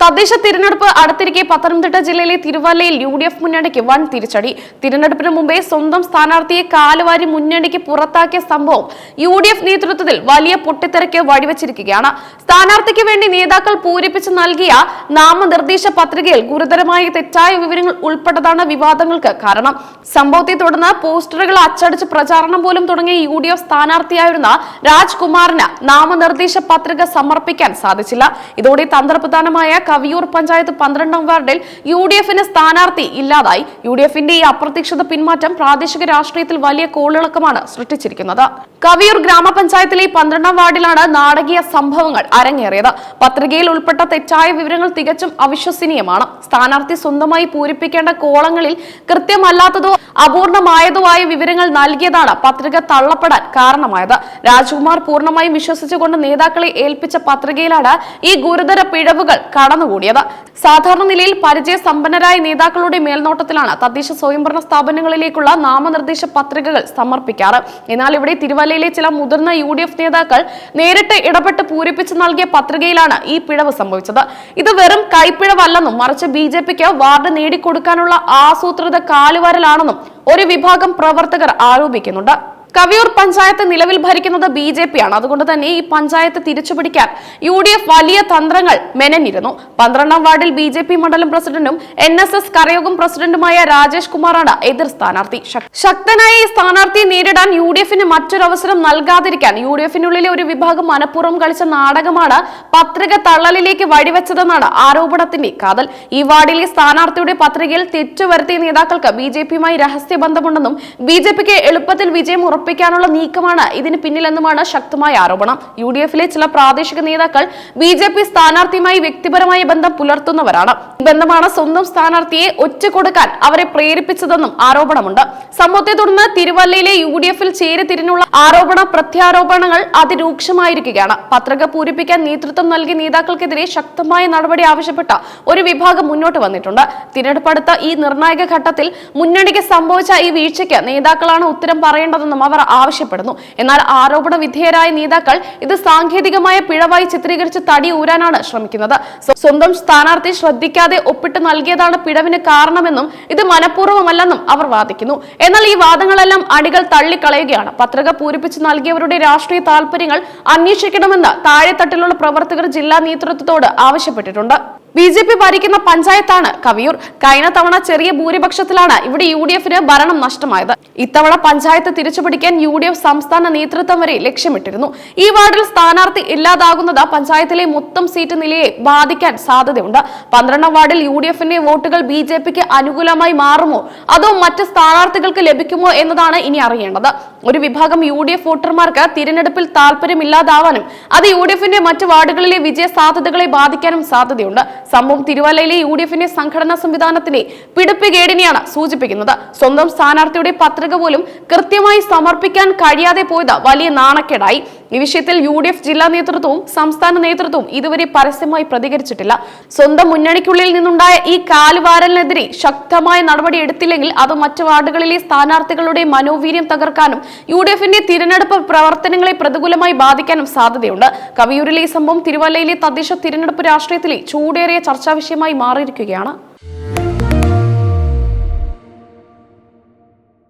തദ്ദേശ തിരഞ്ഞെടുപ്പ് അടുത്തിരിക്കെ പത്തനംതിട്ട ജില്ലയിലെ തിരുവല്ലയിൽ യു ഡി എഫ് മുന്നണിക്ക് വൻ തിരിച്ചടി. തിരഞ്ഞെടുപ്പിന് മുമ്പേ സ്വന്തം സ്ഥാനാർത്ഥിയെ കാലുവാരി മുന്നണിക്ക് പുറത്താക്കിയ സംഭവം യു ഡി എഫ് നേതൃത്വത്തിൽ വലിയ പൊട്ടിത്തെറയ്ക്ക് വഴിവെച്ചിരിക്കുകയാണ്. സ്ഥാനാർത്ഥിക്ക് വേണ്ടി നേതാക്കൾ പൂരിപ്പിച്ച് നൽകിയ നാമനിർദ്ദേശ പത്രികയിൽ ഗുരുതരമായ തെറ്റായ വിവരങ്ങൾ ഉൾപ്പെട്ടതാണ് വിവാദങ്ങൾക്ക് കാരണം. സംഭവത്തെ തുടർന്ന് പോസ്റ്ററുകൾ അച്ചടിച്ച് പ്രചാരണം പോലും തുടങ്ങിയ യു ഡി എഫ് സ്ഥാനാർത്ഥിയായിരുന്ന രാജ്കുമാറിന് നാമനിർദ്ദേശ പത്രിക സമർപ്പിക്കാൻ സാധിച്ചില്ല. ഇതോടെ തന്ത്രപ്രധാനമായ കവിയൂർ പഞ്ചായത്ത് പന്ത്രണ്ടാം വാർഡിൽ യു ഡി എഫിന് സ്ഥാനാർത്ഥി ഇല്ലാതായി. യു ഡി എഫിന്റെ ഈ അപ്രതീക്ഷിത പിന്മാറ്റം പ്രാദേശിക രാഷ്ട്രീയത്തിൽ വലിയ കോളിളക്കമാണ് സൃഷ്ടിച്ചിരിക്കുന്നത്. കവിയൂർ ഗ്രാമപഞ്ചായത്തിലെ പന്ത്രണ്ടാം വാർഡിലാണ് നാടകീയ സംഭവങ്ങൾ അരങ്ങേറിയത്. പത്രികയിൽ ഉൾപ്പെട്ട തെറ്റായ വിവരങ്ങൾ തികച്ചും അവിശ്വസനീയമാണ്. സ്ഥാനാർത്ഥി സ്വന്തമായി പൂരിപ്പിക്കേണ്ട കോളങ്ങളിൽ കൃത്യമല്ലാത്തതോ അപൂർണമായതോ ആയ വിവരങ്ങൾ നൽകിയതാണ് പത്രിക തള്ളപ്പെടാൻ കാരണമായത്. രാജ്കുമാർ പൂർണമായും വിശ്വസിച്ചുകൊണ്ട് നേതാക്കളെ ഏൽപ്പിച്ച പത്രികയിലാണ് ഈ ഗുരുതര പിഴവുകൾ കടന്നുകൂടിയത്. സാധാരണ നിലയിൽ പരിചയസമ്പന്നരായ നേതാക്കളുടെ മേൽനോട്ടത്തിലാണ് തദ്ദേശ സ്വയംഭരണ സ്ഥാപനങ്ങളിലേക്കുള്ള നാമനിർദ്ദേശ പത്രികകൾ സമർപ്പിക്കാറ്. എന്നാൽ ഇവിടെ തിരുവല്ലയിലെ ചില മുതിർന്ന യു നേതാക്കൾ നേരിട്ട് ഇടപെട്ട് പൂരിപ്പിച്ച് നൽകിയ പത്രികയിലാണ് ഈ പിഴവ് സംഭവിച്ചത്. ഇത് വെറും കൈപ്പിഴവല്ലെന്നും മറിച്ച് ബി ജെ പിക്ക് വാർഡ് നേടിക്കൊടുക്കാനുള്ള ആസൂത്രിത കാലുവരലാണെന്നും ഒരു വിഭാഗം പ്രവർത്തകർ ആരോപിക്കുന്നുണ്ട്. കവിയൂർ പഞ്ചായത്ത് നിലവിൽ ഭരിക്കുന്നത് ബി ജെ പി ആണ്. അതുകൊണ്ട് തന്നെ ഈ പഞ്ചായത്ത് തിരിച്ചുപിടിക്കാൻ യു ഡി എഫ് വലിയ തന്ത്രങ്ങൾ മെനഞ്ഞിരുന്നു. പന്ത്രണ്ടാം വാർഡിൽ ബി ജെ പി മണ്ഡലം പ്രസിഡന്റും എൻ എസ് എസ് കരയോഗം പ്രസിഡന്റുമായ രാജേഷ് കുമാറാണ് എതിർ സ്ഥാനാർത്ഥി. ശക്തനായ ഈ സ്ഥാനാർത്ഥിയെ നേരിടാൻ യു ഡി എഫിന് മറ്റൊരു അവസരം നൽകാതിരിക്കാൻ യു ഡി എഫിനുള്ളിലെ ഒരു വിഭാഗം മനഃപൂർവം കളിച്ച നാടകമാണ് പത്രിക തള്ളലിലേക്ക് വഴിവെച്ചതെന്നാണ് ആരോപണത്തിന്റെ കാതൽ. ഈ വാർഡിലെ സ്ഥാനാർത്ഥിയുടെ പത്രികയിൽ തെറ്റുവരുത്തിയ നേതാക്കൾക്ക് ബി ജെ പിയുമായി രഹസ്യബന്ധമുണ്ടെന്നും ബി ജെ പിക്ക് എളുപ്പത്തിൽ വിജയം ഉറപ്പിക്കാനുള്ള നീക്കമാണ് ഇതിന് പിന്നിലെന്നുമാണ് ശക്തമായ ആരോപണം. യു ഡി എഫിലെ ചില പ്രാദേശിക നേതാക്കൾ ബി ജെ പി സ്ഥാനാർത്ഥിയുമായി വ്യക്തിപരമായ ബന്ധം പുലർത്തുന്നവരാണ്. ബന്ധമാണ് സ്വന്തം സ്ഥാനാർത്ഥിയെ ഒറ്റ കൊടുക്കാൻ അവരെ പ്രേരിപ്പിച്ചതെന്നും ആരോപണമുണ്ട്. സംഭവത്തെ തുടർന്ന് തിരുവല്ലയിലെ യു ഡി എഫിൽ ചേരിതിരിഞ്ഞുള്ള ആരോപണ പ്രത്യാരോപണങ്ങൾ അതിരൂക്ഷമായിരിക്കുകയാണ്. പത്രിക പൂരിപ്പിക്കാൻ നേതൃത്വം നൽകിയ നേതാക്കൾക്കെതിരെ ശക്തമായ നടപടി ആവശ്യപ്പെട്ട ഒരു വിഭാഗം മുന്നോട്ട് വന്നിട്ടുണ്ട്. തിരഞ്ഞെടുപ്പ് അടുത്ത ഈ നിർണായക ഘട്ടത്തിൽ മുന്നണിക്ക് സംഭവിച്ച ഈ വീഴ്ചയ്ക്ക് നേതാക്കളാണ് ഉത്തരം പറയേണ്ടതെന്നും അവർ ആവശ്യപ്പെടുന്നു. എന്നാൽ ആരോപണ വിധേയരായ നേതാക്കൾ ഇത് സാങ്കേതികമായ പിഴവായി ചിത്രീകരിച്ച് തടി ഊരാനാണ് ശ്രമിക്കുന്നത്. സ്വന്തം സ്ഥാനാർത്ഥി ശ്രദ്ധിക്കാതെ ഒപ്പിട്ട് നൽകിയതാണ് പിഴവിന് കാരണമെന്നും ഇത് മനഃപൂർവമല്ലെന്നും അവർ വാദിക്കുന്നു. എന്നാൽ ഈ വാദങ്ങളെല്ലാം അടികൾ തള്ളിക്കളയുകയാണ്. പത്രിക പൂരിപ്പിച്ച് നൽകിയവരുടെ രാഷ്ട്രീയ താല്പര്യങ്ങൾ അന്വേഷിക്കണമെന്ന് താഴെത്തട്ടിലുള്ള പ്രവർത്തകർ ജില്ലാ നേതൃത്വത്തോട് ആവശ്യപ്പെട്ടിട്ടുണ്ട്. ബി ജെ പി ഭരിക്കുന്ന പഞ്ചായത്താണ് കവിയൂർ. കഴിഞ്ഞ തവണ ചെറിയ ഭൂരിപക്ഷത്തിലാണ് ഇവിടെ യു ഡി എഫിന് ഭരണം നഷ്ടമായത്. ഇത്തവണ പഞ്ചായത്ത് തിരിച്ചുപിടിക്കാൻ യു ഡി എഫ് സംസ്ഥാന നേതൃത്വം വരെ ലക്ഷ്യമിട്ടിരുന്നു. ഈ വാർഡിൽ സ്ഥാനാർത്ഥി ഇല്ലാതാകുന്നത് പഞ്ചായത്തിലെ മൊത്തം സീറ്റ് നിലയെ ബാധിക്കാൻ സാധ്യതയുണ്ട്. പന്ത്രണ്ടാം വാർഡിൽ യു ഡി എഫിന്റെ വോട്ടുകൾ ബി ജെ പിക്ക് അനുകൂലമായി മാറുമോ? അതോ മറ്റ് സ്ഥാനാർത്ഥികൾക്ക് ലഭിക്കുമോ എന്നതാണ് ഇനി അറിയേണ്ടത്. ഒരു വിഭാഗം യു ഡി എഫ് വോട്ടർമാർക്ക് തിരഞ്ഞെടുപ്പിൽ താല്പര്യമില്ലാതാവാനും അത് യു ഡി എഫിന്റെ മറ്റ് വാർഡുകളിലെ വിജയ സാധ്യതകളെ ബാധിക്കാനും സാധ്യതയുണ്ട്. സംഭവം തിരുവല്ലയിലെ യു ഡി എഫിന്റെ സംഘടനാ സംവിധാനത്തിന്റെ പിടിപ്പുകേടിനെയാണ് സൂചിപ്പിക്കുന്നത്. സ്വന്തം സ്ഥാനാർത്ഥിയുടെ പത്രിക പോലും കൃത്യമായി സമർപ്പിക്കാൻ കഴിയാതെ പോയത് വലിയ നാണക്കേടായി. ഈ വിഷയത്തിൽ യു ഡി എഫ് ജില്ലാ നേതൃത്വവും സംസ്ഥാന നേതൃത്വവും ഇതുവരെ പരസ്യമായി പ്രതികരിച്ചിട്ടില്ല. സ്വന്തം മുന്നണിക്കുള്ളിൽ നിന്നുണ്ടായ ഈ കാലുവാരലിനെതിരെ ശക്തമായ നടപടി എടുത്തില്ലെങ്കിൽ അത് മറ്റു വാർഡുകളിലെ സ്ഥാനാർത്ഥികളുടെ മനോവീര്യം തകർക്കാനും യു ഡി എഫിന്റെ തിരഞ്ഞെടുപ്പ് പ്രവർത്തനങ്ങളെ പ്രതികൂലമായി ബാധിക്കാനും സാധ്യതയുണ്ട്. കവിയൂരിലെ സംഭവം തിരുവല്ലയിലെ തദ്ദേശ തിരഞ്ഞെടുപ്പ് രാഷ്ട്രീയത്തിലെ ചൂടേറിയ ചർച്ചാ വിഷയമായി മാറിയിരിക്കുകയാണ്.